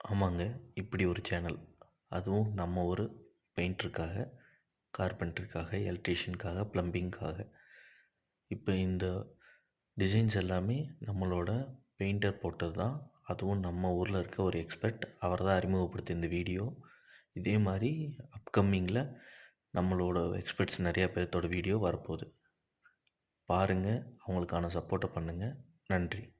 ஆமாங்க இப்படி ஒரு சேனல். அதுவும் நம்ம ஒரு பெயிண்டருக்காக கார்பெண்டருக்காக எலக்ட்ரீஷியனுக்காக ப்ளம்பிங்காக. இப்போ இந்த டிசைன்ஸ் எல்லாமே நம்மளோட பெயிண்டர் போட்டது தான். அதுவும் நம்ம ஊரில் இருக்க ஒரு எக்ஸ்பர்ட் அவர் தான் அறிமுகப்படுத்தி இந்த வீடியோ. இதே மாதிரி அப்கம்மிங்கில் நம்மளோட எக்ஸ்பர்ட்ஸ் நிறையா பேர்த்தோட வீடியோ வரப்போகுது. பாருங்கள் அவங்களுக்கான சப்போர்ட்டை பண்ணுங்கள் நன்றி.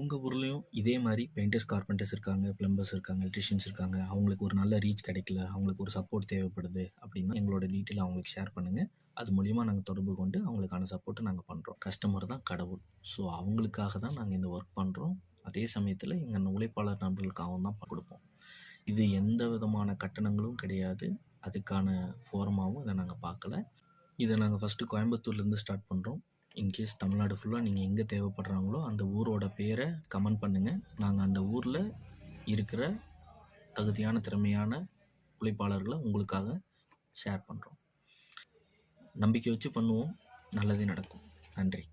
உங்கள் ஊர்லேயும் இதே மாதிரி பெயிண்டர்ஸ் கார்பெண்டர்ஸ் இருக்காங்க ப்ளம்பர்ஸ் இருக்காங்க எலக்ட்ரிஷியன்ஸ் இருக்காங்க. அவங்களுக்கு ஒரு நல்ல ரீச் கிடைக்கல அவங்களுக்கு ஒரு சப்போர்ட் தேவைப்படுது அப்படின்னா எங்களோட டீட்டெயில் அவங்களுக்கு ஷேர் பண்ணுங்கள் அது மூலிமா நாங்கள் தொடர்பு கொண்டு அவங்களுக்கான சப்போர்ட்டை நாங்கள் பண்ணுறோம் கஸ்டமர் தான் கடவுள். ஸோ அவங்களுக்காக தான் நாங்கள் இந்த ஒர்க் பண்ணுறோம் அதே சமயத்தில் எங்கள் உழைப்பாளர் நண்பர்களுக்காகவும் தான் கொடுப்போம். இது எந்த விதமான கட்டணங்களும் கிடையாது. அதுக்கான ஃபோரமாகவும் இதை நாங்கள் பார்க்கல. இதை நாங்கள் ஃபஸ்ட்டு கோயம்புத்தூர்லேருந்து ஸ்டார்ட் பண்ணுறோம் இன்கேஸ் தமிழ்நாடு ஃபுல்லாக நீங்கள் எங்கே தேவைப்படுறாங்களோ அந்த ஊரோட பேரை கமெண்ட் பண்ணுங்கள் நாங்கள் அந்த ஊரில் இருக்கிற தகுதியான திறமையான உழைப்பாளர்களை உங்களுக்காக ஷேர் பண்ணுறோம் நம்பிக்கை வச்சு பண்ணுவோம். நல்லதே நடக்கும். நன்றி.